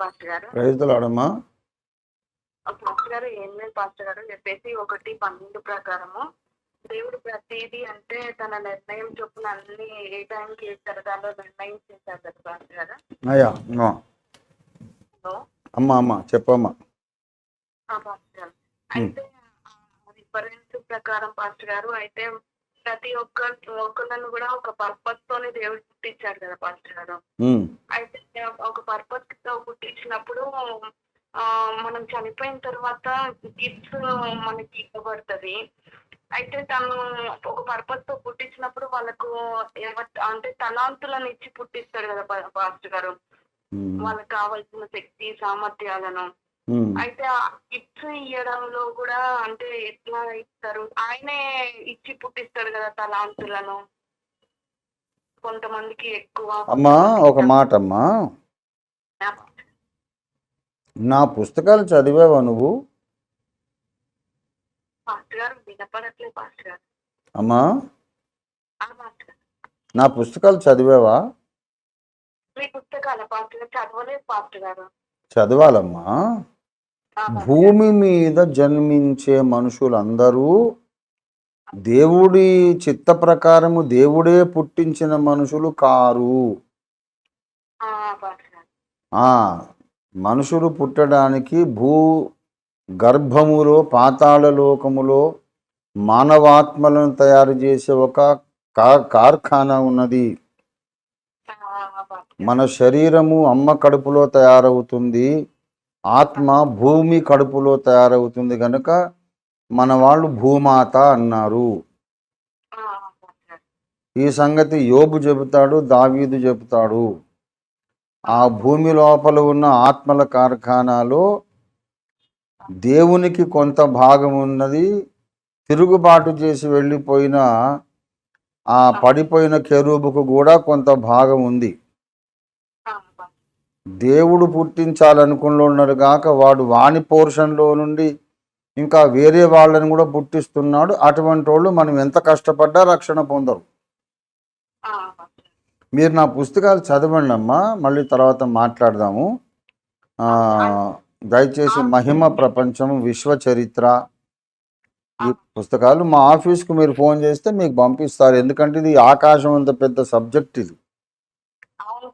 Pastor గారు. రైతులాడమ్మా pastor గారు ఏం లేదు పాస్టర్ గారు చెప్పేసి ఒకటి పన్నెండు ప్రకారము. దేవుడు ప్రతిదీ అంటే తన నిర్ణయం చొప్పున అన్ని ఏ టైంకి ఏ తరగాలో నిర్ణయం చేశారు కదా పాస్టర్ గారు. అయ్యా అమ్మా. అమ్మ చెప్పమ్మా. ఆ పాస్టర్ గారు. అయితే రిఫరెన్స్ ప్రకారం పాస్టర్ గారు అయితే ప్రతి ఒక్క ఒక్కళ్ళను కూడా ఒక పర్పస్ తోనే దేవుడు పుట్టించాడు కదా పాస్టర్ గారు. అయితే ఒక పర్పస్తో పుట్టించినప్పుడు ఆ, మనం చనిపోయిన తర్వాత గిఫ్ట్స్ మనకి ఇవ్వబడుతుంది. అయితే తను ఒక పర్పస్తో పుట్టించినప్పుడు వాళ్ళకు అంటే తలాంతులను ఇచ్చి పుట్టిస్తాడు కదా పాస్టర్ గారు. వాళ్ళకి కావాల్సిన శక్తి సామర్థ్యాలను. అయితే గిఫ్ట్స్ ఇవ్వడంలో కూడా అంటే ఎట్లా ఇస్తారు? ఆయనే ఇచ్చి పుట్టిస్తాడు కదా తలాంతులను. కొంతమందికి ఎక్కువ అమ్మా ఒక మాట అమ్మా నా పుస్తకాలు చదివావా నువ్వు? అమ్మా. నా పుస్తకాలు చదివావా? చదవాలమ్మా. భూమి మీద జన్మించే మనుషులందరూ దేవుడి చిత్త ప్రకారము దేవుడే పుట్టించిన మనుషులు కారు. మనుషులు పుట్టడానికి భూ గర్భములో పాతాళ లోకములో మానవాత్మలను తయారు చేసే ఒక కార్ఖానా ఉన్నది. మన శరీరము అమ్మ కడుపులో తయారవుతుంది. ఆత్మ భూమి కడుపులో తయారవుతుంది కనుక మన వాళ్ళు భూమాత అన్నారు. ఈ సంగతి యోబు చెబుతాడు దావీదు చెబుతాడు. ఆ భూమి లోపల ఉన్న ఆత్మల కార్ఖానాలో దేవునికి కొంత భాగం ఉన్నది. తిరుగుబాటు చేసి వెళ్ళిపోయిన ఆ పడిపోయిన కెరూబుకు కూడా కొంత భాగం ఉంది. దేవుడు పుట్టించాలనుకున్నాడు గాక వాడు వాణి పోర్షన్లో నుండి ఇంకా వేరే వాళ్ళని కూడా పుట్టిస్తున్నాడు. అటువంటి వాళ్ళు మనం ఎంత కష్టపడ్డా రక్షణ పొందరు. మీరు నా పుస్తకాలు చదవండి అమ్మా మళ్ళీ తర్వాత మాట్లాడదాము. దయచేసి మహిమ ప్రపంచం విశ్వ చరిత్ర ఈ పుస్తకాలు మా ఆఫీస్కు మీరు ఫోన్ చేస్తే మీకు పంపిస్తారు. ఎందుకంటే ఇది ఆకాశం అంత పెద్ద సబ్జెక్ట్ ఇది. అవును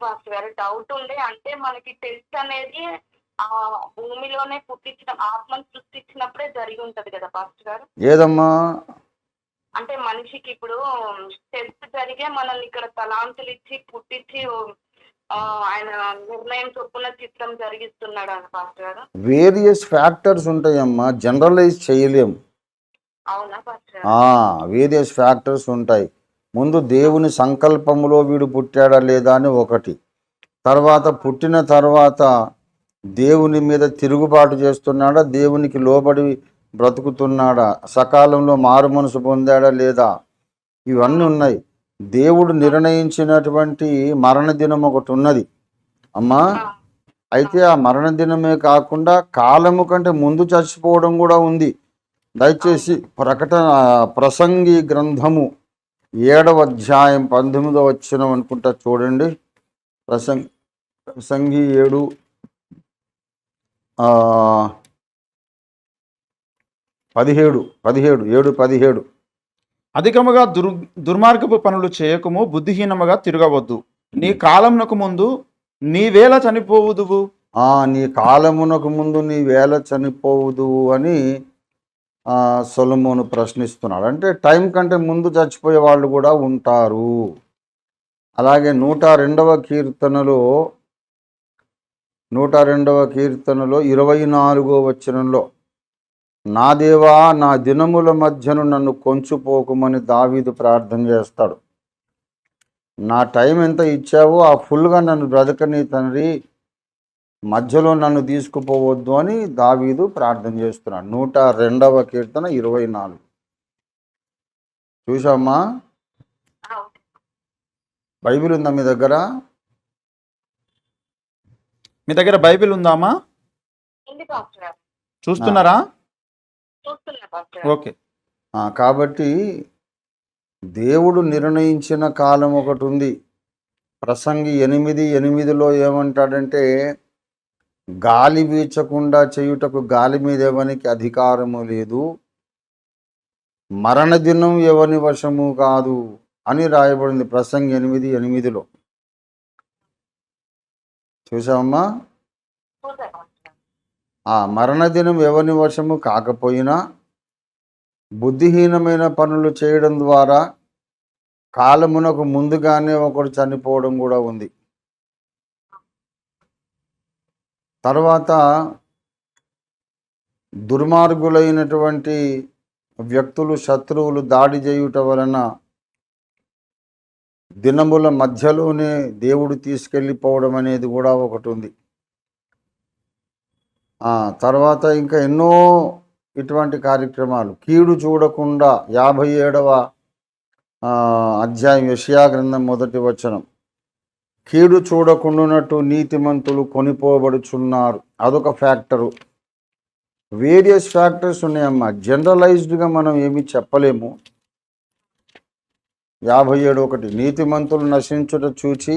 డౌట్ ఉండే అంటే మనకి టెస్ట్ అనేది ఆ భూమిలోనే పుట్టించిన ఆత్మను సృష్టించినప్పుడే జరిగి ఉంటది కదా పాస్టర్ గారు? ఏదమ్మా? అంటే మనిషికి ఇప్పుడు టెస్ట్ జరిగే మనల్ని ఇక్కడ తలాంతులు ఇచ్చి పుట్టించి ఆయన నిర్ణయం చొప్పున చిత్రం జరిగిస్తున్నాడు అని పాస్టర్ గారు? వేరియస్ ఫ్యాక్టర్స్ ఉంటాయమ్మా. జనరలైజ్ చేయలేము అవునా పాస్టర్ వేరియస్ ఫ్యాక్టర్స్ ఉంటాయి. ముందు దేవుని సంకల్పములో వీడు పుట్టాడా లేదా అని ఒకటి. తర్వాత పుట్టిన తర్వాత దేవుని మీద తిరుగుబాటు చేస్తున్నాడా? దేవునికి లోబడి బ్రతుకుతున్నాడా? సకాలంలో మారు మనసు పొందాడా లేదా? ఇవన్నీ ఉన్నాయి. దేవుడు నిర్ణయించినటువంటి మరణ దినం ఒకటి ఉన్నది. అమ్మా అయితే ఆ మరణ దినమే కాకుండా కాలము కంటే ముందు చచ్చిపోవడం కూడా ఉంది. దయచేసి ప్రకటన ప్రసంగి గ్రంథము ఏడవ అధ్యాయం పంతొమ్మిదవ వచ్చిన అనుకుంటా చూడండి. ప్రసంగి ప్రసంగి ఏడు పదిహేడు పదిహేడు ఏడు పదిహేడు. అధికముగా దుర్ దుర్మార్గపు పనులు చేయకము బుద్ధిహీనముగా తిరగవద్దు. నీ కాలంనకు ముందు నీవేళ చనిపోవుదువు. ఆ నీ కాలమునకు ముందు నీ వేళ చనిపోవుదు అని సొలొమోను ప్రశ్నిస్తున్నాడు. అంటే టైం కంటే ముందు చచ్చిపోయే వాళ్ళు కూడా ఉంటారు. అలాగే నూట రెండవ కీర్తనలో నూట రెండవ కీర్తనలో ఇరవై నాలుగో వచనంలో నా దేవా నా దినముల మధ్యను నన్ను కొంచుపోకుమని దావీదు ప్రార్థన చేస్తాడు. నా టైం ఎంత ఇచ్చావో ఆ ఫుల్గా నన్ను బ్రతకని తండ్రి మధ్యలో నన్ను తీసుకుపోవద్దు అని దావీదు ప్రార్థన చేస్తున్నాడు. నూట రెండవ కీర్తన ఇరవై నాలుగు. చూసామ్మా ఆ, బైబిల్ ఉందా మీ దగ్గర? మీ దగ్గర బైబిల్ ఉందామా? చూస్తున్నారా? ఓకే. ఆ, కాబట్టి దేవుడు నిర్ణయించిన కాలం ఒకటి ఉంది. ప్రసంగి ఎనిమిది ఎనిమిదిలో ఏమంటాడంటే గాలి వీచకుండా చేయుటకు గాలి మీద ఎవనికి అధికారము లేదు. మరణ దినం ఎవని వశము కాదు అని రాయబడింది ప్రసంగి ఎనిమిది ఎనిమిదిలో. చూసావమ్మా? ఆ మరణదినం ఎవరిని వశము కాకపోయినా బుద్ధిహీనమైన పనులు చేయడం ద్వారా కాలమునకు ముందుగానే ఒకడు చనిపోవడం కూడా ఉంది. తర్వాత దుర్మార్గులైనటువంటి వ్యక్తులు శత్రువులు దాడి చేయుట వలన దినముల మధ్యలోనే దేవుడు తీసుకెళ్ళిపోవడం అనేది కూడా ఒకటి ఉంది. తర్వాత ఇంకా ఎన్నో ఇటువంటి కార్యక్రమాలు. కీడు చూడకుండా యాభై ఏడవ అధ్యాయం యషియా గ్రంథం మొదటి వచనం. కీడు చూడకుండానట్టు నీతిమంతులు కొనిపోబడుచున్నారు. అదొక ఫ్యాక్టరు. వేరియస్ ఫ్యాక్టర్స్ ఉన్నాయమ్మా. జనరలైజ్డ్గా మనం ఏమి చెప్పలేము. యాభై ఏడు ఒకటి నీతిమంతులు నశించుట చూచి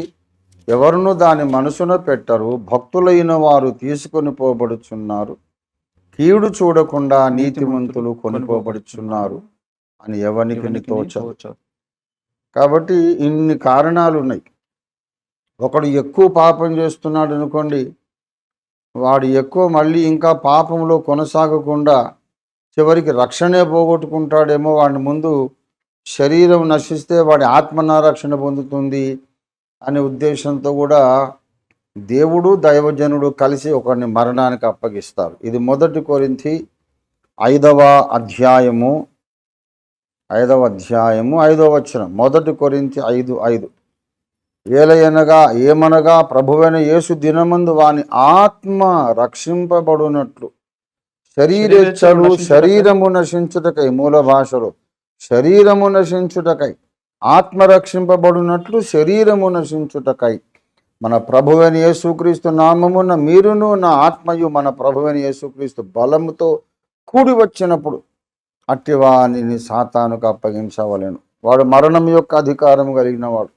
ఎవరును దాని మనసున పెట్టరు భక్తులైన వారు తీసుకొని పోబడుచున్నారు. కీడు చూడకుండా నీతిమంతులు కొనిపోబడుచున్నారు అని ఎవరికి తోచదు. కాబట్టి ఇన్ని కారణాలు ఉన్నాయి ఒకడు ఎక్కువ పాపం చేస్తున్నాడు అనుకోండి వాడు ఎక్కువ మళ్ళీ ఇంకా పాపంలో కొనసాగకుండా చివరికి రక్షణే పోగొట్టుకుంటాడేమో వాడి ముందు శరీరం నశిస్తే వాడి ఆత్మన రక్షణ పొందుతుంది అనే ఉద్దేశంతో కూడా దేవుడు దైవజనుడు కలిసి ఒకరిని మరణానికి అప్పగిస్తారు. ఇది మొదటి కొరింథీ ఐదవ అధ్యాయము ఐదవ అధ్యాయము ఐదవ వచనం. మొదటి కొరింథీ ఐదు ఐదు. ఏలయనగా ఏమనగా ప్రభువైన యేసు దినమందు వాని ఆత్మ రక్షింపబడునట్లు. శరీరేచ్ఛలు శరీరము నశించుటకై మూల భాషలో. శరీరము నశించుటకై. ఆత్మ రక్షింపబడినట్లు శరీరము నశించుటకై. మన ప్రభువైన యేసుక్రీస్తు నామమున మీరును నా ఆత్మయు మన ప్రభువైన యేసుక్రీస్తు బలముతో కూడి వచ్చినప్పుడు అట్టివానిని సాతానుకు అప్పగించవలెను. వాడు మరణం యొక్క అధికారం కలిగిన వాడు.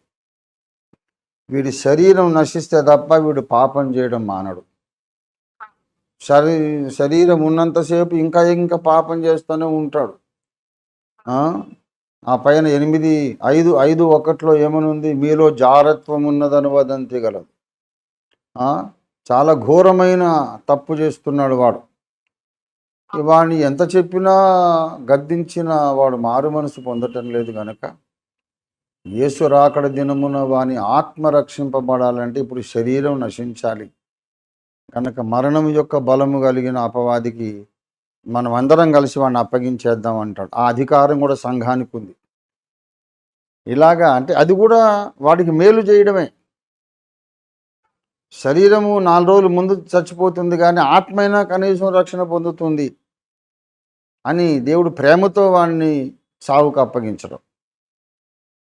వీడి శరీరం నశిస్తే తప్ప వీడు పాపం చేయడం మానడు. శరీ శరీరం ఉన్నంతసేపు ఇంకా ఇంకా పాపం చేస్తూనే ఉంటాడు. ఆ? పైన ఎనిమిది ఐదు ఐదు ఒకటిలో ఏమనుంది? మీలో జారత్వం ఉన్నదని వదంతి గలదు? చాలా ఘోరమైన తప్పు చేస్తున్నాడు వాడు. వాడిని ఎంత చెప్పినా గద్దించినా వాడు మారు మనసు పొందటం లేదు గనక. యేసు రాకడ దినమున వాని ఆత్మ రక్షింపబడాలంటే ఇప్పుడు శరీరం నశించాలి. కనుక మరణం యొక్క బలము కలిగిన అపవాదికి మనం అందరం కలిసి వాడిని అప్పగించేద్దాం అంటాడు. ఆ అధికారం కూడా సంఘానికి ఉంది. ఇలాగా అంటే అది కూడా వాడికి మేలు చేయడమే. శరీరము నాలుగు రోజులు ముందు చచ్చిపోతుంది కానీ ఆత్మైనా కనీసం రక్షణ పొందుతుంది అని దేవుడు ప్రేమతో వాడిని సావుకు అప్పగించడం.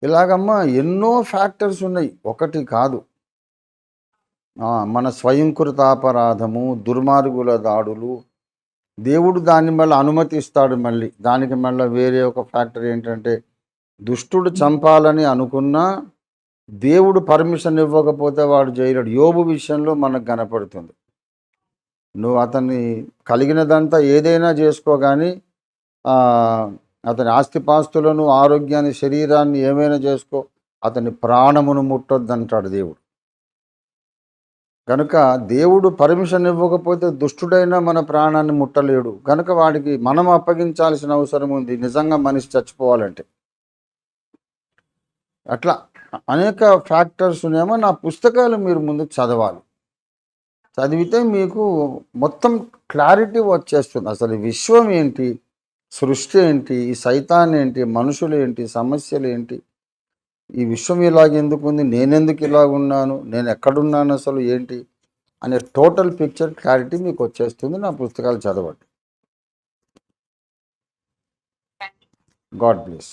ఇలాగమ్మా ఎన్నో ఫ్యాక్టర్స్ ఉన్నాయి. ఒకటి కాదు. మన స్వయంకృతాపరాధము దుర్మార్గుల దాడులు దేవుడు దాన్ని మళ్ళీ అనుమతిస్తాడు మళ్ళీ. దానికి మళ్ళీ వేరే ఒక ఫ్యాక్టర్ ఏంటంటే దుష్టుడు చంపాలని అనుకున్నా దేవుడు పర్మిషన్ ఇవ్వకపోతే వాడు చేయలేడు యోబు విషయంలో మనకు కనపడుతుంది. నువ్వు అతన్ని కలిగినదంతా ఏదైనా చేసుకో కానీ అతని ఆస్తిపాస్తులను ఆరోగ్యాన్ని శరీరాన్ని ఏమైనా చేసుకో అతని ప్రాణమును ముట్టొద్దంటాడు దేవుడు. కనుక దేవుడు పర్మిషన్ ఇవ్వకపోతే దుష్టుడైనా మన ప్రాణాన్ని ముట్టలేడు. కనుక వాడికి మనం అప్పగించాల్సిన అవసరం ఉంది. నిజంగా మనిషి చచ్చిపోవాలంటే. అట్లా అనేక ఫ్యాక్టర్స్ ఉన్నాయేమో నా పుస్తకాలు మీరు ముందు చదవాలి. చదివితే మీకు మొత్తం క్లారిటీ వచ్చేస్తుంది. అసలు విశ్వం ఏంటి? సృష్టి ఏంటి? ఈ సైతాన్ ఏంటి? మనుషులు ఏంటి? సమస్యలు ఏంటి? ఈ విశ్వం ఇలాగ ఎందుకు ఉంది? నేనెందుకు ఇలాగ ఉన్నాను? నేను ఎక్కడున్నాను అసలు? ఏంటి? అనే టోటల్ పిక్చర్ క్లారిటీ మీకు వచ్చేస్తుంది నా పుస్తకాలు చదవండి. God bless